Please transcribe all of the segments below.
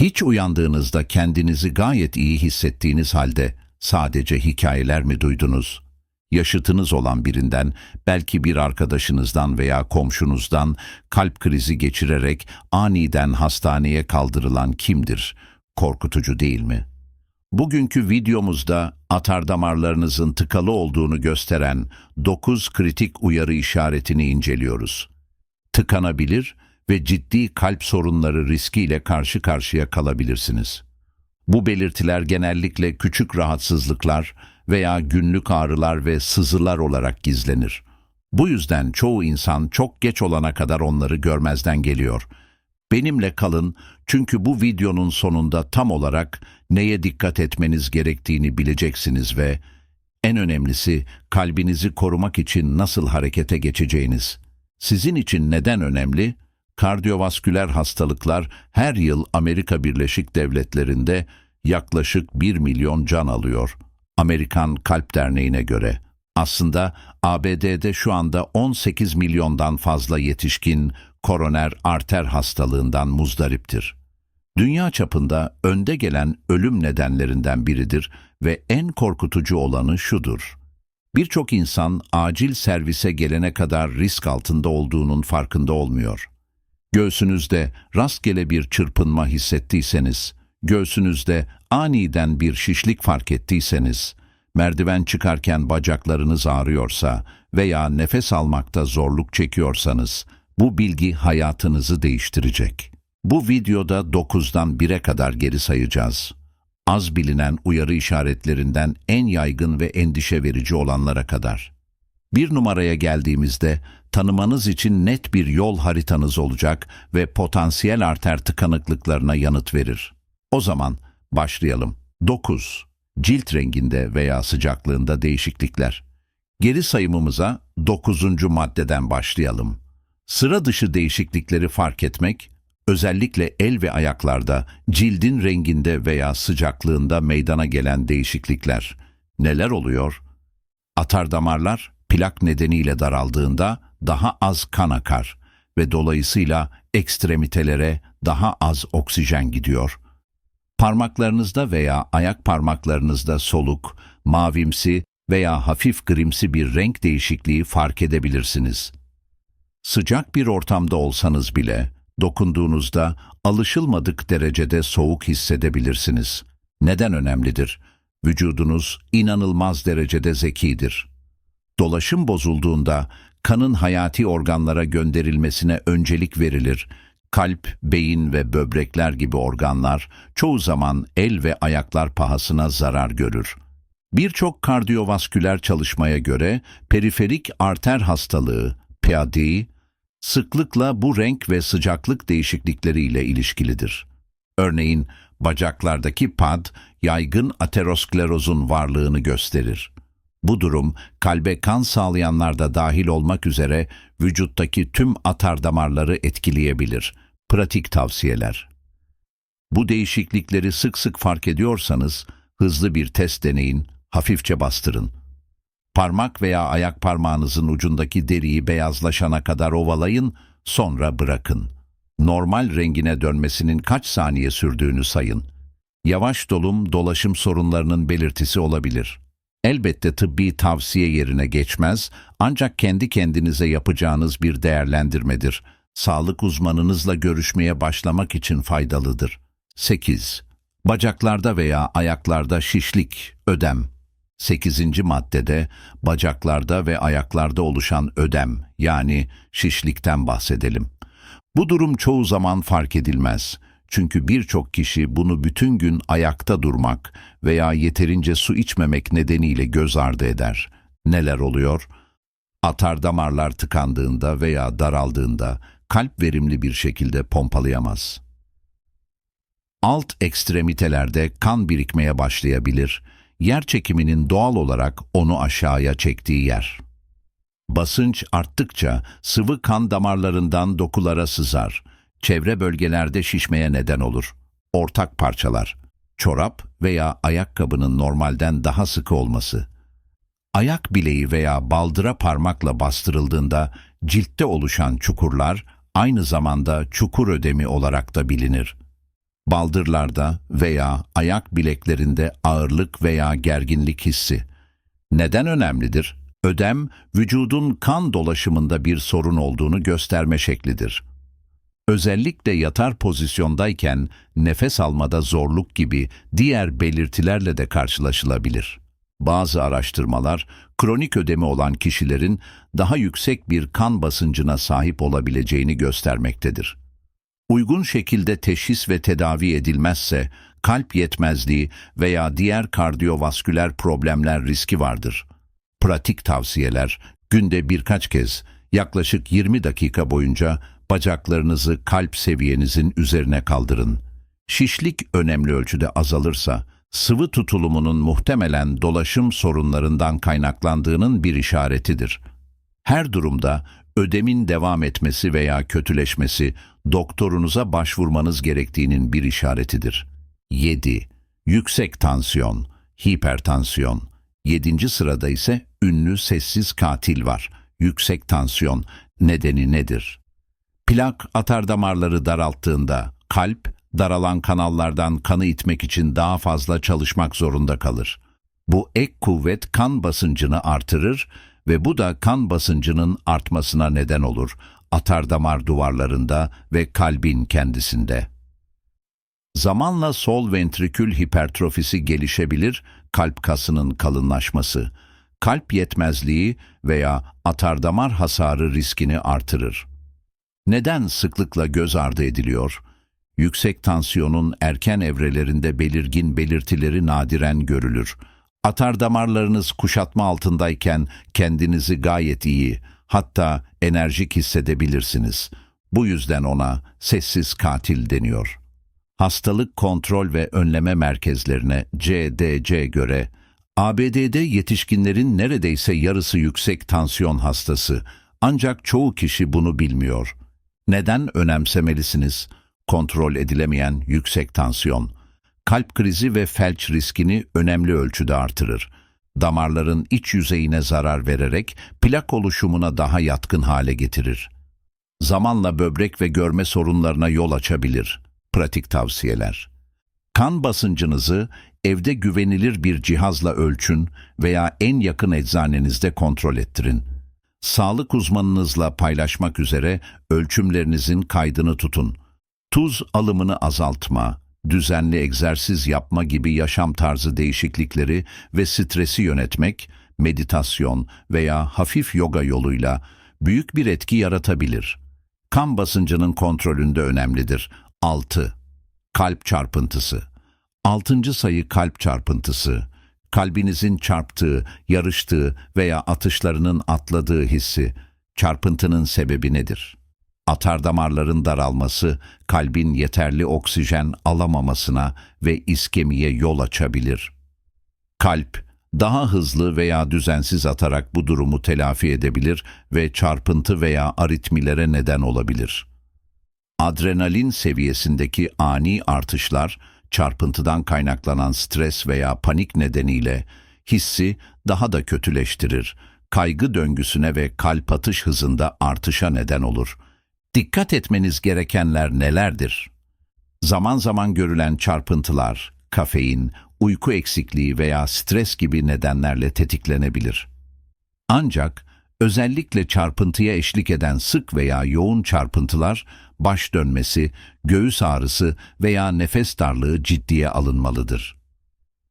Hiç uyandığınızda kendinizi gayet iyi hissettiğiniz halde sadece hikayeler mi duydunuz? Yaşıtınız olan birinden, belki bir arkadaşınızdan veya komşunuzdan kalp krizi geçirerek aniden hastaneye kaldırılan kimdir? Korkutucu değil mi? Bugünkü videomuzda atardamarlarınızın tıkalı olduğunu gösteren 9 kritik uyarı işaretini inceliyoruz. Tıkanabilir ve ciddi kalp sorunları riskiyle karşı karşıya kalabilirsiniz. Bu belirtiler genellikle küçük rahatsızlıklar veya günlük ağrılar ve sızılar olarak gizlenir. Bu yüzden çoğu insan çok geç olana kadar onları görmezden geliyor. Benimle kalın çünkü bu videonun sonunda tam olarak neye dikkat etmeniz gerektiğini bileceksiniz ve en önemlisi kalbinizi korumak için nasıl harekete geçeceğiniz. Sizin için neden önemli? Kardiyovasküler hastalıklar her yıl Amerika Birleşik Devletleri'nde yaklaşık 1 milyon can alıyor. Amerikan Kalp Derneği'ne göre. Aslında ABD'de şu anda 18 milyondan fazla yetişkin koroner arter hastalığından muzdariptir. Dünya çapında önde gelen ölüm nedenlerinden biridir ve en korkutucu olanı şudur. Birçok insan acil servise gelene kadar risk altında olduğunun farkında olmuyor. Göğsünüzde rastgele bir çırpınma hissettiyseniz, göğsünüzde aniden bir şişlik fark ettiyseniz, merdiven çıkarken bacaklarınız ağrıyorsa veya nefes almakta zorluk çekiyorsanız, bu bilgi hayatınızı değiştirecek. Bu videoda 9'dan 1'e kadar geri sayacağız. Az bilinen uyarı işaretlerinden en yaygın ve endişe verici olanlara kadar. Bir numaraya geldiğimizde tanımanız için net bir yol haritanız olacak ve potansiyel arter tıkanıklıklarına yanıt verir. O zaman başlayalım. 9. Cilt renginde veya sıcaklığında değişiklikler. Geri sayımımıza 9. maddeden başlayalım. Sıra dışı değişiklikleri fark etmek, özellikle el ve ayaklarda cildin renginde veya sıcaklığında meydana gelen değişiklikler. Neler oluyor? Atar damarlar plak nedeniyle daraldığında daha az kan akar ve dolayısıyla ekstremitelere daha az oksijen gidiyor. Parmaklarınızda veya ayak parmaklarınızda soluk, mavimsi veya hafif grimsi bir renk değişikliği fark edebilirsiniz. Sıcak bir ortamda olsanız bile dokunduğunuzda alışılmadık derecede soğuk hissedebilirsiniz. Neden önemlidir? Vücudunuz inanılmaz derecede zekidir. Dolaşım bozulduğunda kanın hayati organlara gönderilmesine öncelik verilir. Kalp, beyin ve böbrekler gibi organlar çoğu zaman el ve ayaklar pahasına zarar görür. Birçok kardiyovasküler çalışmaya göre periferik arter hastalığı, PAD, sıklıkla bu renk ve sıcaklık değişiklikleriyle ilişkilidir. Örneğin bacaklardaki PAD yaygın aterosklerozun varlığını gösterir. Bu durum kalbe kan sağlayanlarda dahil olmak üzere vücuttaki tüm atar damarları etkileyebilir. Pratik tavsiyeler. Bu değişiklikleri sık sık fark ediyorsanız hızlı bir test deneyin, hafifçe bastırın. Parmak veya ayak parmağınızın ucundaki deriyi beyazlaşana kadar ovalayın, sonra bırakın. Normal rengine dönmesinin kaç saniye sürdüğünü sayın. Yavaş dolum dolaşım sorunlarının belirtisi olabilir. Elbette tıbbi tavsiye yerine geçmez ancak kendi kendinize yapacağınız bir değerlendirmedir. Sağlık uzmanınızla görüşmeye başlamak için faydalıdır. 8. Bacaklarda veya ayaklarda şişlik, ödem. 8. maddede bacaklarda ve ayaklarda oluşan ödem yani şişlikten bahsedelim. Bu durum çoğu zaman fark edilmez. Çünkü birçok kişi bunu bütün gün ayakta durmak veya yeterince su içmemek nedeniyle göz ardı eder. Neler oluyor? Atar damarlar tıkandığında veya daraldığında kalp verimli bir şekilde pompalayamaz. Alt ekstremitelerde kan birikmeye başlayabilir, yer çekiminin doğal olarak onu aşağıya çektiği yer. Basınç arttıkça sıvı kan damarlarından dokulara sızar, çevre bölgelerde şişmeye neden olur. Ortak parçalar, çorap veya ayakkabının normalden daha sıkı olması. Ayak bileği veya baldıra parmakla bastırıldığında ciltte oluşan çukurlar aynı zamanda çukur ödemi olarak da bilinir. baldırlarda veya ayak bileklerinde ağırlık veya gerginlik hissi. Neden önemlidir? Ödem, vücudun kan dolaşımında bir sorun olduğunu gösterme şeklidir. Özellikle yatar pozisyondayken nefes almada zorluk gibi diğer belirtilerle de karşılaşılabilir. Bazı araştırmalar kronik ödemi olan kişilerin daha yüksek bir kan basıncına sahip olabileceğini göstermektedir. Uygun şekilde teşhis ve tedavi edilmezse kalp yetmezliği veya diğer kardiyovasküler problemler riski vardır. Pratik tavsiyeler günde birkaç kez yaklaşık 20 dakika boyunca bacaklarınızı kalp seviyenizin üzerine kaldırın. Şişlik önemli ölçüde azalırsa sıvı tutulumunun muhtemelen dolaşım sorunlarından kaynaklandığının bir işaretidir. Her durumda ödemin devam etmesi veya kötüleşmesi doktorunuza başvurmanız gerektiğinin bir işaretidir. 7. Yüksek tansiyon, hipertansiyon. 7. sırada ise ünlü sessiz katil var. Yüksek tansiyon nedeni nedir? Plak atar damarları daralttığında kalp daralan kanallardan kanı itmek için daha fazla çalışmak zorunda kalır. Bu ek kuvvet kan basıncını artırır ve bu da kan basıncının artmasına neden olur atardamar duvarlarında ve kalbin kendisinde. Zamanla sol ventrikül hipertrofisi gelişebilir, kalp kasının kalınlaşması, kalp yetmezliği veya atardamar hasarı riskini artırır. Neden sıklıkla göz ardı ediliyor? Yüksek tansiyonun erken evrelerinde belirgin belirtileri nadiren görülür. Atar damarlarınız kuşatma altındayken kendinizi gayet iyi, hatta enerjik hissedebilirsiniz. Bu yüzden ona sessiz katil deniyor. Hastalık Kontrol ve Önleme Merkezlerine CDC göre ABD'de yetişkinlerin neredeyse yarısı yüksek tansiyon hastası ancak çoğu kişi bunu bilmiyor. Neden önemsemelisiniz? Kontrol edilemeyen yüksek tansiyon, kalp krizi ve felç riskini önemli ölçüde artırır. Damarların iç yüzeyine zarar vererek plak oluşumuna daha yatkın hale getirir. Zamanla böbrek ve görme sorunlarına yol açabilir. Pratik tavsiyeler. Kan basıncınızı evde güvenilir bir cihazla ölçün veya en yakın eczanenizde kontrol ettirin. Sağlık uzmanınızla paylaşmak üzere ölçümlerinizin kaydını tutun. Tuz alımını azaltma, düzenli egzersiz yapma gibi yaşam tarzı değişiklikleri ve stresi yönetmek, meditasyon veya hafif yoga yoluyla büyük bir etki yaratabilir. Kan basıncının kontrolünde önemlidir. 6. Kalp çarpıntısı. 6. sayı kalp çarpıntısı. Kalbinizin çarptığı, yarıştığı veya atışlarının atladığı hissi. Çarpıntının sebebi nedir? Atar damarların daralması, kalbin yeterli oksijen alamamasına ve iskemiye yol açabilir. Kalp, daha hızlı veya düzensiz atarak bu durumu telafi edebilir ve çarpıntı veya aritmilere neden olabilir. Adrenalin seviyesindeki ani artışlar, çarpıntıdan kaynaklanan stres veya panik nedeniyle hissi daha da kötüleştirir, kaygı döngüsüne ve kalp atış hızında artışa neden olur. Dikkat etmeniz gerekenler nelerdir? Zaman zaman görülen çarpıntılar, kafein, uyku eksikliği veya stres gibi nedenlerle tetiklenebilir. Ancak özellikle çarpıntıya eşlik eden sık veya yoğun çarpıntılar, baş dönmesi, göğüs ağrısı veya nefes darlığı ciddiye alınmalıdır.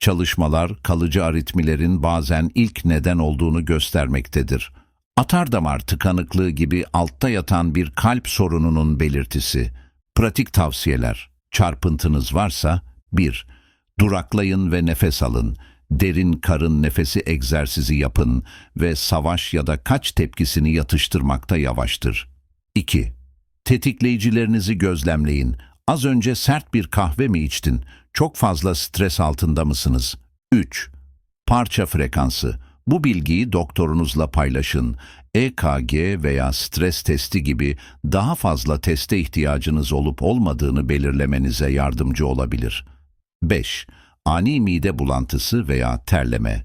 Çalışmalar kalıcı aritmilerin bazen ilk neden olduğunu göstermektedir. Atardamar tıkanıklığı gibi altta yatan bir kalp sorununun belirtisi. Pratik tavsiyeler. Çarpıntınız varsa 1. Duraklayın ve nefes alın. Derin karın nefesi egzersizi yapın ve savaş ya da kaç tepkisini yatıştırmakta yavaştır. 2. Tetikleyicilerinizi gözlemleyin. Az önce sert bir kahve mi içtin? Çok fazla stres altında mısınız? 3. Parça frekansı. Bu bilgiyi doktorunuzla paylaşın. EKG veya stres testi gibi daha fazla teste ihtiyacınız olup olmadığını belirlemenize yardımcı olabilir. 5. Ani mide bulantısı veya terleme.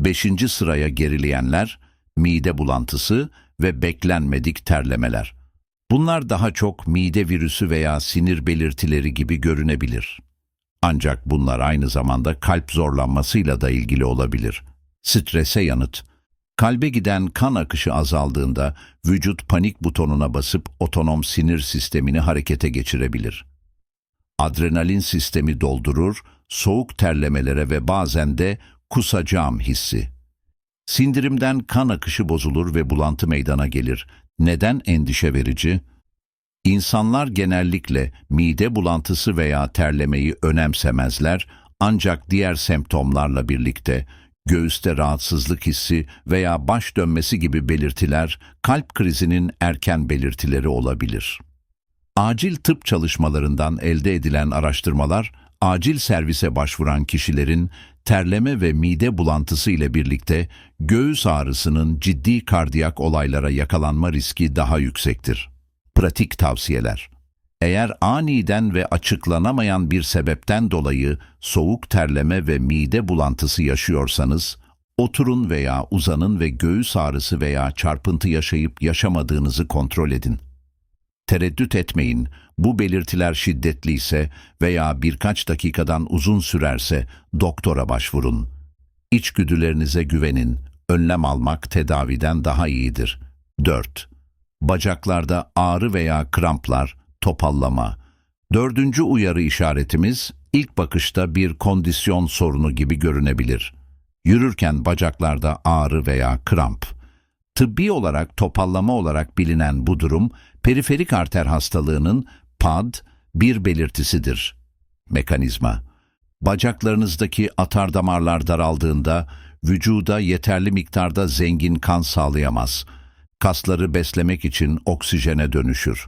5. sıraya gerileyenler, mide bulantısı ve beklenmedik terlemeler. Bunlar daha çok mide virüsü veya sinir belirtileri gibi görünebilir. Ancak bunlar aynı zamanda kalp zorlanmasıyla da ilgili olabilir. Strese yanıt. Kalbe giden kan akışı azaldığında vücut panik butonuna basıp otonom sinir sistemini harekete geçirebilir. Adrenalin sistemi doldurur, soğuk terlemelere ve bazen de kusacağım hissi. Sindirimden kan akışı bozulur ve bulantı meydana gelir. Neden endişe verici? İnsanlar genellikle mide bulantısı veya terlemeyi önemsemezler ancak diğer semptomlarla birlikte göğüste rahatsızlık hissi veya baş dönmesi gibi belirtiler kalp krizinin erken belirtileri olabilir. Acil tıp çalışmalarından elde edilen araştırmalar, acil servise başvuran kişilerin terleme ve mide bulantısı ile birlikte göğüs ağrısının ciddi kardiyak olaylara yakalanma riski daha yüksektir. Pratik tavsiyeler eğer aniden ve açıklanamayan bir sebepten dolayı soğuk terleme ve mide bulantısı yaşıyorsanız, oturun veya uzanın ve göğüs ağrısı veya çarpıntı yaşayıp yaşamadığınızı kontrol edin. Tereddüt etmeyin, bu belirtiler şiddetliyse veya birkaç dakikadan uzun sürerse doktora başvurun. İçgüdülerinize güvenin, önlem almak tedaviden daha iyidir. 4. Bacaklarda ağrı veya kramplar, topallama. Dördüncü uyarı işaretimiz ilk bakışta bir kondisyon sorunu gibi görünebilir. Yürürken bacaklarda ağrı veya kramp. Tıbbi olarak topallama olarak bilinen bu durum, periferik arter hastalığının PAD bir belirtisidir. Mekanizma Bacaklarınızdaki atar damarlar daraldığında vücuda yeterli miktarda zengin kan sağlayamaz. Kasları beslemek için oksijene dönüşür.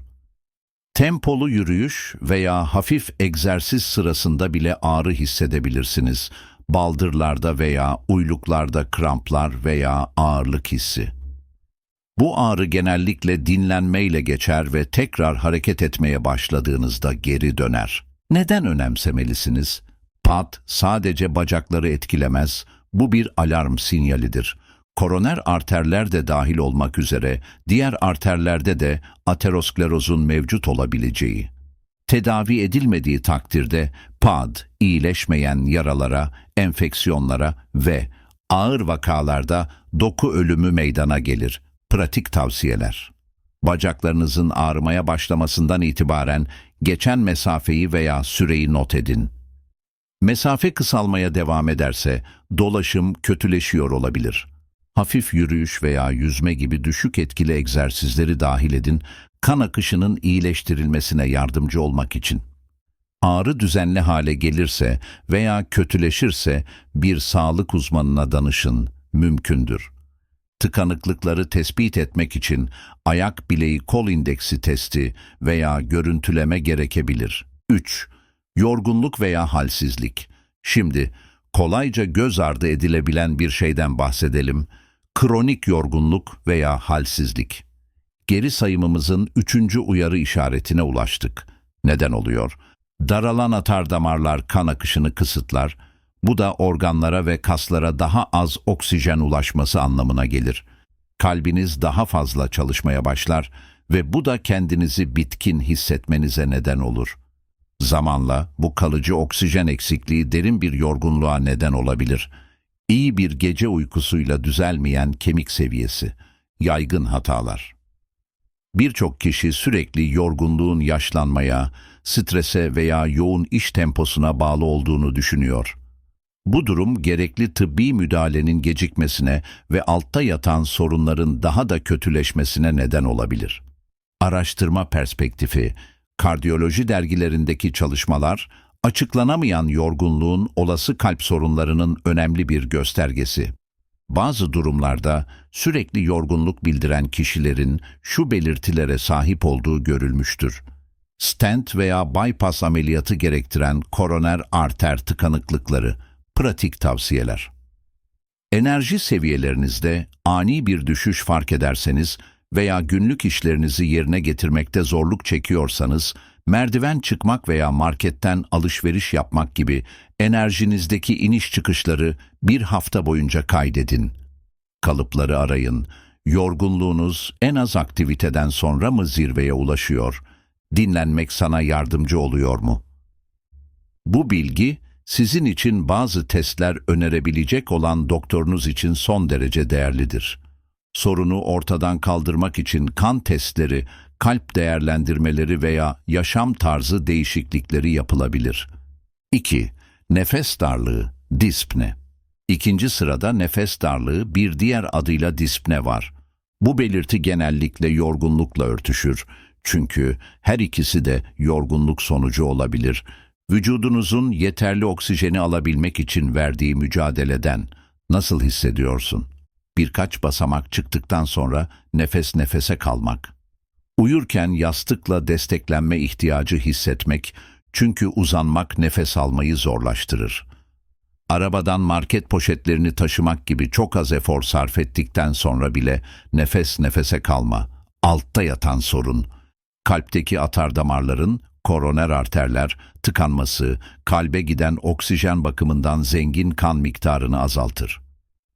Tempolu yürüyüş veya hafif egzersiz sırasında bile ağrı hissedebilirsiniz. Baldırlarda veya uyluklarda kramplar veya ağırlık hissi. Bu ağrı genellikle dinlenmeyle geçer ve tekrar hareket etmeye başladığınızda geri döner. Neden önemsemelisiniz? Pat sadece bacakları etkilemez, bu bir alarm sinyalidir. Koroner arterler de dahil olmak üzere diğer arterlerde de aterosklerozun mevcut olabileceği. Tedavi edilmediği takdirde PAD, iyileşmeyen yaralara, enfeksiyonlara ve ağır vakalarda doku ölümü meydana gelir. Pratik tavsiyeler. Bacaklarınızın ağrımaya başlamasından itibaren geçen mesafeyi veya süreyi not edin. Mesafe kısalmaya devam ederse dolaşım kötüleşiyor olabilir. Hafif yürüyüş veya yüzme gibi düşük etkili egzersizleri dahil edin, kan akışının iyileştirilmesine yardımcı olmak için. Ağrı düzenli hale gelirse veya kötüleşirse bir sağlık uzmanına danışın, mümkündür. Tıkanıklıkları tespit etmek için ayak bileği kol indeksi testi veya görüntüleme gerekebilir. 3. Yorgunluk veya halsizlik. Şimdi kolayca göz ardı edilebilen bir şeyden bahsedelim. Kronik yorgunluk veya halsizlik. Geri sayımımızın üçüncü uyarı işaretine ulaştık. Neden oluyor? Daralan atar damarlar kan akışını kısıtlar. Bu da organlara ve kaslara daha az oksijen ulaşması anlamına gelir. Kalbiniz daha fazla çalışmaya başlar ve bu da kendinizi bitkin hissetmenize neden olur. Zamanla bu kalıcı oksijen eksikliği derin bir yorgunluğa neden olabilir. İyi bir gece uykusuyla düzelmeyen kemik seviyesi, yaygın hatalar. Birçok kişi sürekli yorgunluğun yaşlanmaya, strese veya yoğun iş temposuna bağlı olduğunu düşünüyor. Bu durum gerekli tıbbi müdahalenin gecikmesine ve altta yatan sorunların daha da kötüleşmesine neden olabilir. Araştırma perspektifi, kardiyoloji dergilerindeki çalışmalar, açıklanamayan yorgunluğun olası kalp sorunlarının önemli bir göstergesi. Bazı durumlarda sürekli yorgunluk bildiren kişilerin şu belirtilere sahip olduğu görülmüştür. Stent veya bypass ameliyatı gerektiren koroner arter tıkanıklıkları, pratik tavsiyeler. Enerji seviyelerinizde ani bir düşüş fark ederseniz veya günlük işlerinizi yerine getirmekte zorluk çekiyorsanız, merdiven çıkmak veya marketten alışveriş yapmak gibi enerjinizdeki iniş çıkışları bir hafta boyunca kaydedin. Kalıpları arayın, Yorgunluğunuz en az aktiviteden sonra mı zirveye ulaşıyor? Dinlenmek sana yardımcı oluyor mu? Bu bilgi sizin için bazı testler önerebilecek olan doktorunuz için son derece değerlidir. Sorunu ortadan kaldırmak için kan testleri, kalp değerlendirmeleri veya yaşam tarzı değişiklikleri yapılabilir. 2. Nefes darlığı, dispne. İkinci sırada nefes darlığı bir diğer adıyla dispne var. Bu belirti genellikle yorgunlukla örtüşür. Çünkü her ikisi de yorgunluk sonucu olabilir. Vücudunuzun yeterli oksijeni alabilmek için verdiği mücadeleden nasıl hissediyorsun? Birkaç basamak çıktıktan sonra nefes nefese kalmak. Uyurken yastıkla desteklenme ihtiyacı hissetmek çünkü uzanmak nefes almayı zorlaştırır. Arabadan market poşetlerini taşımak gibi çok az efor sarf ettikten sonra bile nefes nefese kalma, altta yatan sorun, kalpteki atar damarların, koroner arterler, tıkanması, kalbe giden oksijen bakımından zengin kan miktarını azaltır.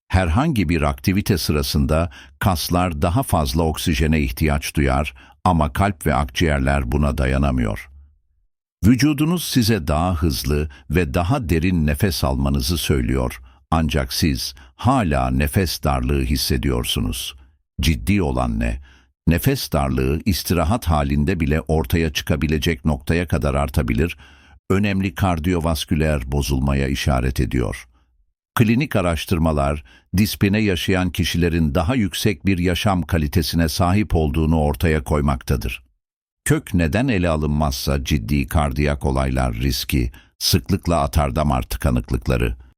Herhangi bir aktivite sırasında kaslar daha fazla oksijene ihtiyaç duyar ama kalp ve akciğerler buna dayanamıyor. Vücudunuz size daha hızlı ve daha derin nefes almanızı söylüyor. Ancak siz hala nefes darlığı hissediyorsunuz. Ciddi olan ne? Nefes darlığı istirahat halinde bile ortaya çıkabilecek noktaya kadar artabilir, önemli kardiyovasküler bozulmaya işaret ediyor. Klinik araştırmalar, dispene yaşayan kişilerin daha yüksek bir yaşam kalitesine sahip olduğunu ortaya koymaktadır. Kök neden ele alınmazsa ciddi kardiyak olaylar riski, sıklıkla atardamar tıkanıklıkları,